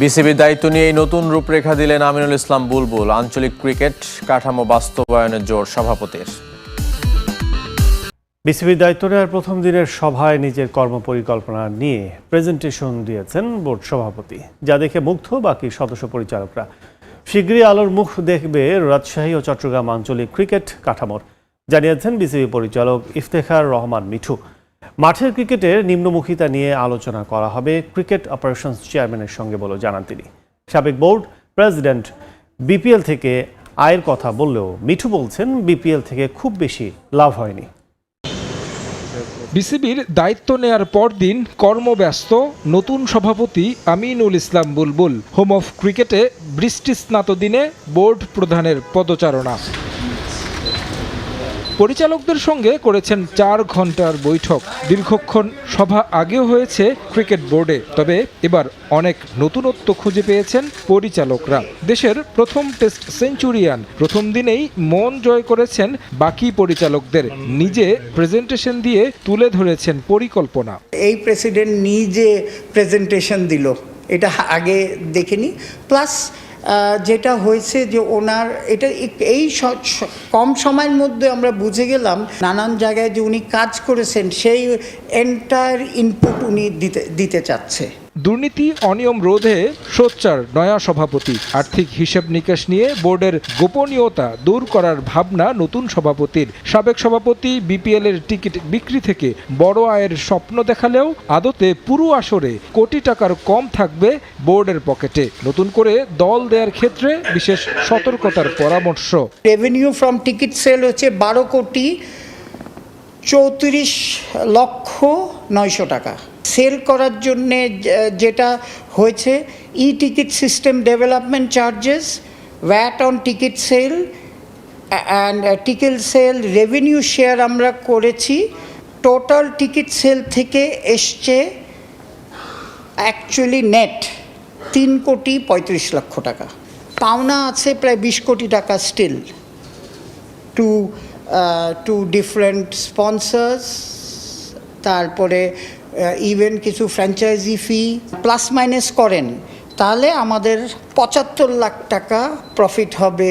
বিসিবির দায়িত্ব নিয়ে এই নতুন রূপরেখা দিলেন আমিনুল ইসলাম বুলবুল, আঞ্চলিক ক্রিকেট কাঠামো বাস্তবায়নের জোর সভাপতির। বিসিবির দায়িত্ব নেওয়ার প্রথম দিনের সভায় নিজের কর্মপরিকল্পনা নিয়ে প্রেজেন্টেশন দিয়েছেন বোর্ড সভাপতি। যা দেখে মুগ্ধ বাকি সদস্য পরিচালকরা। শীঘ্রই আলোর মুখ দেখবে রাজশাহী ও চট্টগ্রাম আঞ্চলিক ক্রিকেট কাঠামোর। জানিয়েছেন বিসিবি পরিচালক ইফতেখার রহমান মিঠু। মাঠের ক্রিকেটের নিম্নমুখিতা নিয়ে আলোচনা করা হবে। ক্রিকেট অপারেশনস চেয়ারম্যানের সঙ্গে বলে জানান তিনি। সাবেক বোর্ড প্রেসিডেন্ট বিপিএল থেকে আয়ের কথা বললেও মিঠু বলছেন, বিপিএল থেকে খুব বেশি লাভ হয়নি। বিসিবির দায়িত্ব নেয়ার পরদিন কর্মব্যস্ত নতুন সভাপতি আমিনুল ইসলাম বুলবুল, হোম অফ ক্রিকেটে বৃষ্টি স্নাত দিনে বোর্ড প্রধানের পদচারণা। পরিচালকদের সঙ্গে করেছেন চার ঘণ্টার বৈঠক। দীর্ঘক্ষণ সভা আগেও হয়েছে ক্রিকেট বোর্ডে, তবে এবার অনেক নতুনত্ব খুঁজে পেয়েছেন পরিচালকরা। দেশের প্রথম টেস্ট সেঞ্চুরিয়ান, প্রথম দিনেই মন জয় করেছেন বাকি পরিচালকদের। নিজে প্রেজেন্টেশন দিয়ে তুলে ধরেছেন পরিকল্পনা। এই প্রেসিডেন্ট নিজে প্রেজেন্টেশন দিল। এটা আগে দেখিনি। প্লাস যেটা হয়েছে যে ওনার এটা এই কম সময়ের মধ্যে আমরা বুঝে গেলাম নানান জায়গায় যে উনি কাজ করেছেন, সেই এন্টায়ার ইনপুট উনি দিতে দিতে চাচ্ছে। দুর্নীতি, অনিয়ম রোধে সোচ্চার নয়া সভাপতি। আর্থিক হিসেব নিকাশ নিয়ে বোর্ডের গোপনীয়তা দূর করার ভাবনা নতুন সভাপতির। সাবেক সভাপতি বিপিএল এর টিকিট বিক্রি থেকে বড় আয়ের স্বপ্ন দেখালেও আদতে পুরো আসরে কোটি টাকার কম থাকবে বোর্ডের পকেটে। নতুন করে দল দেওয়ার ক্ষেত্রে বিশেষ সতর্কতার পরামর্শ। রেভিনিউ ফ্রম টিকিট সেল হচ্ছে বারো কোটি চৌত্রিশ লক্ষ নয়শো টাকা। সেল করার জন্যে যেটা হয়েছে E ticket system development charges VAT on ticket sale and ticket sale revenue share আমরা করেছি। টোটাল টিকিট সেল থেকে এসছে অ্যাকচুয়ালি নেট তিন কোটি পঁয়ত্রিশ লক্ষ টাকা। পাওনা আছে প্রায় বিশ কোটি টাকা still to two different sponsors তারপরে ইভেন কিছু ফ্র্যাঞ্চাইজি ফি প্লাস মাইনাস করেন তাহলে আমাদের পঁচাত্তর লাখ টাকা প্রফিট হবে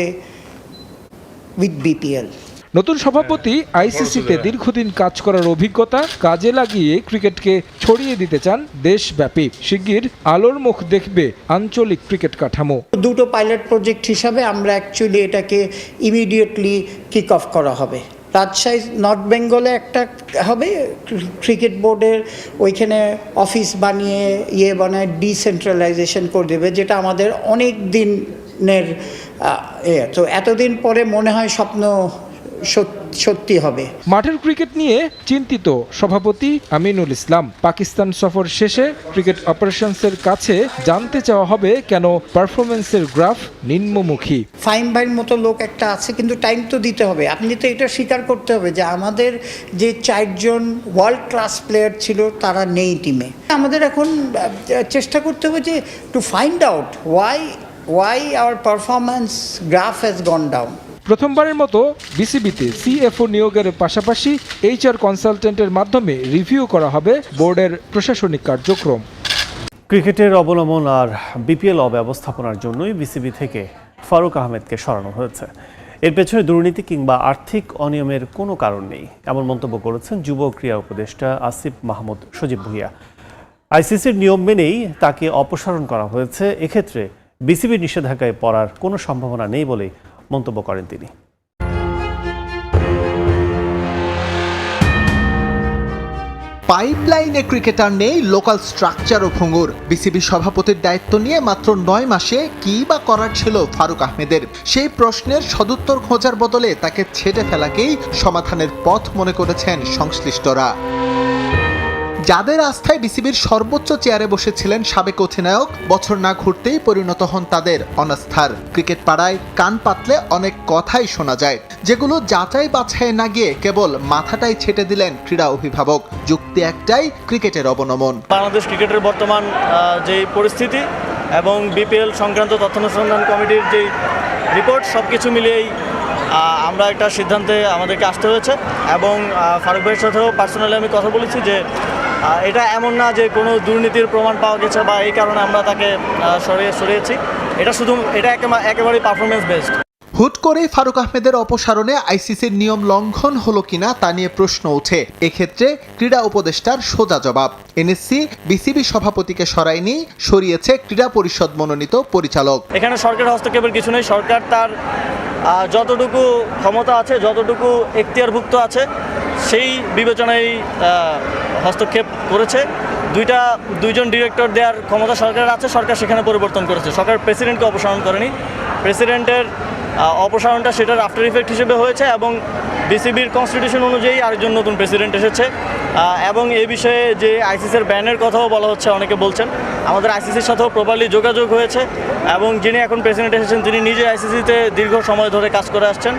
উইথ বিপিএল নতুন সভাপতি আইসিসিতে দীর্ঘদিন কাজ করার অভিজ্ঞতা কাজে লাগিয়ে ক্রিকেটকে ছড়িয়ে দিতে চান দেশব্যাপী। শিগগির আলোর মুখ দেখবে আঞ্চলিক ক্রিকেট কাঠামো। দুটো পাইলট প্রজেক্ট হিসাবে আমরা অ্যাকচুয়ালি এটাকে ইমিডিয়েটলি কিক অফ করা হবে। রাজশাহী নর্থ বেঙ্গলে একটা হবে, ক্রিকেট বোর্ডের ওইখানে অফিস বানিয়ে ইয়ে বানায়, ডিসেন্ট্রালাইজেশন করে দেবে, যেটা আমাদের অনেক দিনের এ, তো এতদিন পরে মনে হয় স্বপ্ন সত্যি হবে। মাঠের ক্রিকেট নিয়ে চিন্তিত সভাপতি আমিনুল ইসলাম। পাকিস্তান সফর শেষে ক্রিকেট অপারেশনসের কাছে জানতে চাওয়া হবে কেন পারফরমেন্সের গ্রাফ নিম্নমুখী। ফাইন ভাইয়ের মতো লোক একটা আছে কিন্তু টাইম তো দিতে হবে। আপনি তো এটা স্বীকার করতে হবে যে আমাদের যে চারজন ওয়ার্ল্ড ক্লাস প্লেয়ার ছিল তারা নেই টিমে আমাদের এখন চেষ্টা করতে হবে যে to find out why why our performance graph has gone down প্রথমবারের মতো বিসিবিতে সিএফও নিয়োগের পাশাপাশি এইচআর কনসালটেন্টের মাধ্যমে রিভিউ করা হবে বোর্ডের প্রশাসনিক কার্যক্রম। ক্রিকেটের অবলম্বন আর বিপিএল অব্যবস্থাপনার জন্যই বিসিবি থেকে ফারুক আহমেদকে সরানো হয়েছে। এর পেছনে দুর্নীতি কিংবা আর্থিক অনিয়মের কোনো কারণ নেই, এমন মন্তব্য করেছেন যুব ক্রীড়া উপদেষ্টা আসিফ মাহমুদ সজীব ভুইয়া। আইসিসির নিয়ম মেনেই তাকে অপসারণ করা হয়েছে। এক্ষেত্রে বিসিবির নিষেধাজ্ঞায় পড়ার কোনো সম্ভাবনা নেই বলেই মন্তব্য করেন তিনি। পাইপলাইনে ক্রিকেটার নেই লোকাল স্ট্রাকচার ও ভঙ্গুর বিসিবি সভাপতির দায়িত্ব নিয়ে মাত্র নয় মাসে কি বা করার ছিল ফারুক আহমেদের? সেই প্রশ্নের সদুত্তর খোঁজার বদলে তাকে ছেটে ফেলাকেই সমাধানের পথ মনে করেছেন সংশ্লিষ্টরা। যাদের আস্থায় বিসিবির সর্বোচ্চ চেয়ারে বসেছিলেন সাবেক অধিনায়ক, বছর না ঘুরতেই পরিণত হন তাদের অনাস্থার। ক্রিকেট পাড়ায় কান পাতলে অনেক কথাই শোনা যায়, যেগুলো যাচাই বাছাই না গিয়ে কেবল মাথাটাই ছেটে দিলেন ক্রীড়া অভিভাবক। যুক্তি একটাই, ক্রিকেটের অবনমন। বাংলাদেশ ক্রিকেটের বর্তমান যে পরিস্থিতি এবং বিপিএল সংক্রান্ত তথ্যানুসন্ধান কমিটির যে রিপোর্ট সব কিছু মিলিয়েই আমরা একটা সিদ্ধান্তে আমাদেরকে আসতে হয়েছে। এবং ফারুক ভাইয়ের সাথেও পার্সোনালি আমি কথা বলেছি যে এটা এমন না যে কোনো দুর্নীতির প্রমাণ পাওয়া গেছে বা এই কারণে আমরা তাকে সরিয়ে সরিয়েছি। এটা শুধু এটা একেবারে একেবারেই পারফরমেন্স বেসড হুট করেই ফারুক আহমেদের অপসারণে আইসিসির নিয়ম লঙ্ঘন হলো কিনা তা নিয়ে প্রশ্ন ওঠে। এক্ষেত্রে ক্রীড়া উপদেষ্টার সোজা জবাব। এনএসসি বিসিবি সভাপতিকে সরায়নি সরিয়েছে ক্রীড়া পরিষদ মনোনীত পরিচালক। এখানে সরকারের হস্তক্ষেপের কিছু নেই। সরকার তার যতটুকু ক্ষমতা আছে যতটুকু এখতিয়ারভুক্ত আছে সেই বিবেচনায় হস্তক্ষেপ করেছে। দুইটা, দুইজন ডিরেক্টর দেওয়ার ক্ষমতা সরকারের আছে, সরকার সেখানে পরিবর্তন করেছে। সরকার প্রেসিডেন্টকে অপসারণ করেনি। প্রেসিডেন্টের অপসারণটা সেটার আফটার ইফেক্ট হিসেবে হয়েছে এবং বিসিবির কনস্টিটিউশন অনুযায়ী আরেকজন নতুন প্রেসিডেন্ট এসেছে। এবং এ বিষয়ে যে আইসিসির ব্যানের কথাও বলা হচ্ছে, অনেকে বলছেন। আমাদের আইসিসির সাথেও প্রপারলি যোগাযোগ হয়েছে এবং যিনি এখন প্রেসিডেন্ট এসেছেন, তিনি নিজে আইসিসিতে দীর্ঘ সময় ধরে কাজ করে আসছেন।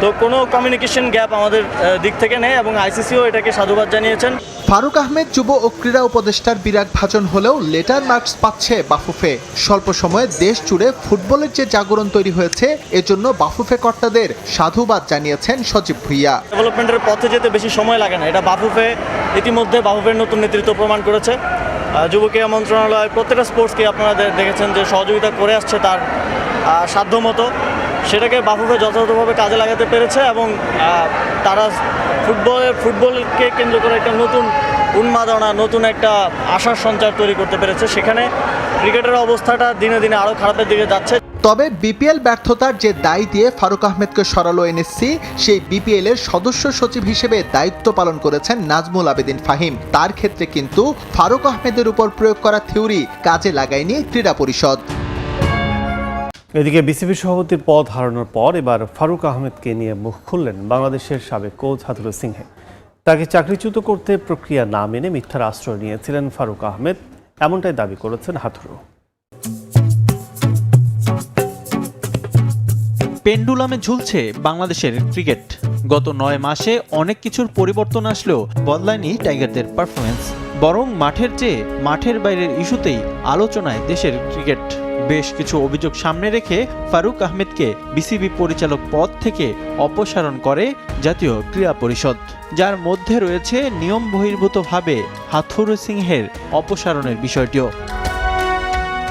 তো কোনো কমিউনিকেশন গ্যাপ আমাদের দিক থেকে নেই এবং আইসিসিও এটাকে সাধুবাদ জানিয়েছেন। ফারুক আহমেদ যুব ও ক্রীড়া উপদেষ্টার বিরাট ভাজন হলেও লেটার মার্কস পাচ্ছে বাফুফে। স্বল্প সময়ে দেশ জুড়ে ফুটবলের যে জাগরণ তৈরি হয়েছে এজন্য বাফুফে কর্তাদের সাধুবাদ জানিয়েছেন সজীব ভুইয়া। ডেভেলপমেন্টের পথে যেতে বেশি সময় লাগে না। এটা বাফুফে ইতিমধ্যে বাফুফের নতুন নেতৃত্ব প্রমাণ করেছে। আহ, যুব ক্রীড়া মন্ত্রণালয় প্রত্যেকটা স্পোর্টসকে আপনারা দেখেছেন যে সহযোগিতা করে আসছে তার সাধ্যমতো। সেটাকে বাফুফে যথাযথভাবে কাজে লাগাতে পেরেছে এবং তারা ফুটবলের ফুটবলকে কেন্দ্র করে একটা নতুন উন্মাদনা, নতুন একটা আশার সঞ্চার তৈরি করতে পেরেছে। সেখানে ক্রিকেটের অবস্থাটা দিনে দিনে আরও খারাপের দিকে যাচ্ছে। তবে বিপিএল ব্যর্থতার যে দায় দিয়ে ফারুক আহমেদকে সরালো এনএসসি, সেই বিপিএল এর সদস্য সচিব হিসেবে দায়িত্ব পালন করেছেন নাজমুল আবেদিন ফাহিম। তার ক্ষেত্রে কিন্তু ফারুক আহমেদের উপর প্রয়োগ করা থিওরি কাজে লাগায়নি ক্রীড়া পরিষদ। এদিকে বিসিবি সভাপতির পদ হারানোর পর এবার ফারুক আহমেদকে নিয়ে মুখ খুললেন বাংলাদেশের সাবেক কোচ হাতুরু সিংহে। তাকে চাকরিচ্যুত করতে প্রক্রিয়া না মেনে মিথ্যার আশ্রয় নিয়েছিলেন ফারুক আহমেদ, এমনটাই দাবি করেছেন হাথুরু পেন্ডুলামে ঝুলছে বাংলাদেশের ক্রিকেট। গত নয় মাসে অনেক কিছুর পরিবর্তন আসলেও বদলায়নি টাইগারদের পারফরমেন্স বরং মাঠের চেয়ে মাঠের বাইরের ইস্যুতেই আলোচনায় দেশের ক্রিকেট। বেশ কিছু অভিযোগ সামনে রেখে ফারুক আহমেদকে বিসিবি পরিচালক পদ থেকে অপসারণ করে জাতীয় ক্রীড়া পরিষদ। যার মধ্যে রয়েছে নিয়ম বহির্ভূতভাবে হাথুর সিংহের অপসারণের বিষয়টিও।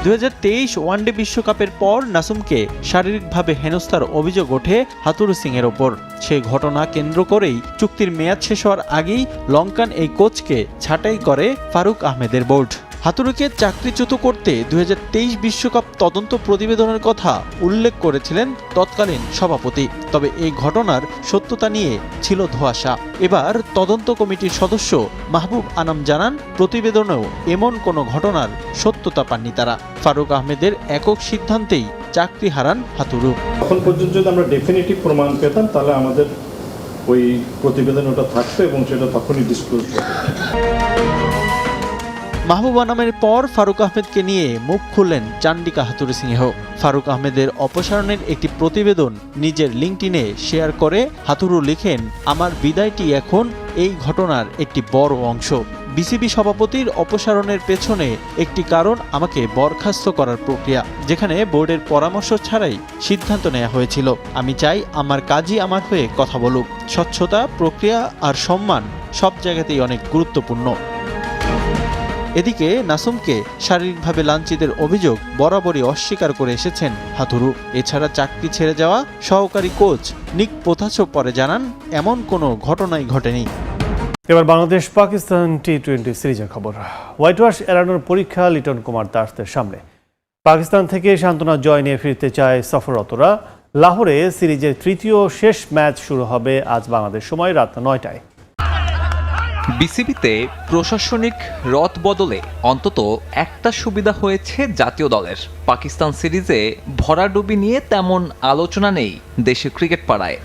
দুই হাজার তেইশ ওয়ানডে বিশ্বকাপের পর নাসুমকে শারীরিকভাবে হেনস্থার অভিযোগ ওঠে হাতুরু সিং এর ওপর। সে ঘটনা কেন্দ্র করেই চুক্তির মেয়াদ শেষ হওয়ার আগেই লঙ্কান এই কোচকে ছাটাই করে ফারুক আহমেদের বোর্ড। হাতুরুকে চাকরিচ্যুত করতে দু বিশ্বকাপ তদন্ত প্রতিবেদনের কথা উল্লেখ করেছিলেন তৎকালীন সভাপতি। তবে এই ঘটনার সত্যতা নিয়ে ছিল ধোঁয়াশা। এবার তদন্ত কমিটির সদস্য মাহবুব আনাম জানান, প্রতিবেদনেও এমন কোনো ঘটনার সত্যতা পাননি তারা। ফারুক আহমেদের একক সিদ্ধান্তেই চাকরি হারান হাতুরু এখন পর্যন্ত যদি আমরা ডেফিনেটিভ প্রমাণ পেতাম, তাহলে আমাদের ওই প্রতিবেদন ওটা থাকতো এবং সেটা তখনই ডিসক্লোজ মাহবুব আনামের পর ফারুক আহমেদকে নিয়ে মুখ খুললেন চান্ডিকা হাতুরু সিংহ। ফারুক আহমেদের অপসারণের একটি প্রতিবেদন নিজের লিঙ্কটিনে শেয়ার করে হাতুরু লিখেন, আমার বিদায়টি এখন এই ঘটনার একটি বড় অংশ। বিসিবি সভাপতির অপসারণের পেছনে একটি কারণ আমাকে বরখাস্ত করার প্রক্রিয়া, যেখানে বোর্ডের পরামর্শ ছাড়াই সিদ্ধান্ত নেওয়া হয়েছিল। আমি চাই আমার কাজই আমার হয়ে কথা বলুক। স্বচ্ছতা, প্রক্রিয়া আর সম্মান সব জায়গাতেই অনেক গুরুত্বপূর্ণ। এদিকে নাসুমকে শারীরিকভাবে লাঞ্ছিতের অভিযোগ বরাবরই অস্বীকার করে এসেছেন হাতুরু। এছাড়া চাকরি ছেড়ে যাওয়া সহকারী কোচ নিক পোথাছো পরে জানান, এমন কোনো ঘটনাই ঘটেনি। এবার বাংলাদেশ পাকিস্তান টি টোয়েন্টি সিরিজের খবর। হোয়াইট ওয়াশ এড়ানোর পরীক্ষা লিটন কুমার দাসদের সামনে। পাকিস্তান থেকে সান্ত্বনা জয় নিয়ে ফিরতে চায় সফররতরা। লাহোরে সিরিজের তৃতীয় শেষ ম্যাচ শুরু হবে আজ বাংলাদেশ সময় রাত নয়টায়। বিসিবিতে প্রশাসনিক রদ বদলে অন্তত একটা সুবিধা হয়েছে জাতীয় দলের। পাকিস্তান সিরিজে ভরাডুবি নিয়ে তেমন আলোচনা নেই দেশে ক্রিকেট পাড়ায়।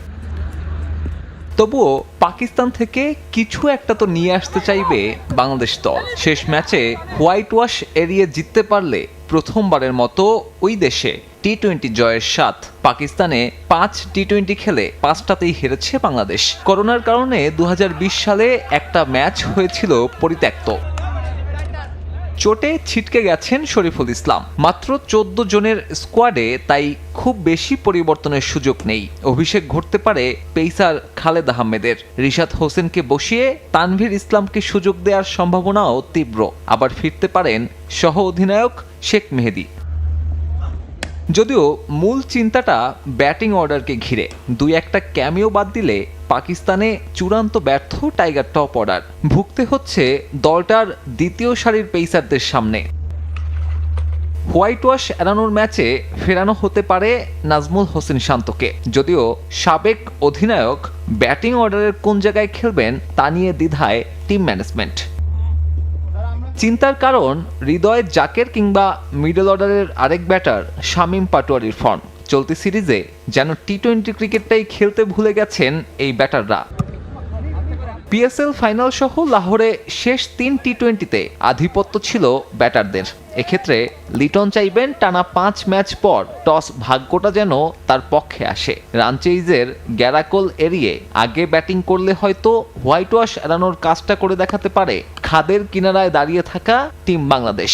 তবুও পাকিস্তান থেকে কিছু একটা তো নিয়ে আসতে চাইবে বাংলাদেশ দল। শেষ ম্যাচে হোয়াইট ওয়াশ এড়িয়ে জিততে পারলে প্রথমবারের মতো ওই দেশে টি টোয়েন্টি জয়ের স্বাদ পাকিস্তানে পাঁচ টি টোয়েন্টি খেলে পাঁচটাতেই হেরেছে বাংলাদেশ। করোনার কারণে দু হাজার বিশ সালে একটা ম্যাচ হয়েছিল পরিত্যক্ত। চোটে ছিটকে গেছেন শরীফুল ইসলাম। মাত্র চোদ্দ জনের স্কোয়াডে তাই খুব বেশি পরিবর্তনের সুযোগ নেই। অভিষেক ঘটতে পারে পেইসার খালেদ আহমেদের। রিশাদ হোসেনকে বসিয়ে তানভীর ইসলামকে সুযোগ দেওয়ার সম্ভাবনাও তীব্র। আবার ফিরতে পারেন সহ অধিনায়ক শেখ মেহেদি। যদিও মূল চিন্তাটা ব্যাটিং অর্ডারকে ঘিরে। দুই একটা ক্যামিও বাদ দিলে পাকিস্তানে চূড়ান্ত ব্যর্থ টাইগার টপ অর্ডার। ভুগতে হচ্ছে দলটার দ্বিতীয় সারির পেসারদের সামনে। হোয়াইট ওয়াশ এড়ানোর ম্যাচে ফেরানো হতে পারে নাজমুল হোসেন শান্তকে। যদিও সাবেক অধিনায়ক ব্যাটিং অর্ডারের কোন জায়গায় খেলবেন তা নিয়ে দ্বিধায় টিম ম্যানেজমেন্ট। চিন্তার কারণ, হৃদয় জাকের কিংবা মিডল অর্ডারের আরেক ব্যাটার শামীম পাটোয়ারির ফর্ম চলতি সিরিজে যেন টি টোয়েন্টি ক্রিকেটটাই খেলতে ভুলে গেছেন এই ব্যাটাররা। পিএসএল ফাইনাল সহ লাহোরে শেষ তিন টি টোয়েন্টিতে আধিপত্য ছিল ব্যাটারদের। এক্ষেত্রে লিটন চাইবেন টানা পাঁচ ম্যাচ পর টস ভাগ্যটা যেন তার পক্ষে আসে। রান চেইজের গ্যারাকোল এড়িয়ে আগে ব্যাটিং করলে হয়তো হোয়াইট ওয়াশ এড়ানোর কাজটা করে দেখাতে পারে খাদের কিনারায় দাঁড়িয়ে থাকা টিম বাংলাদেশ।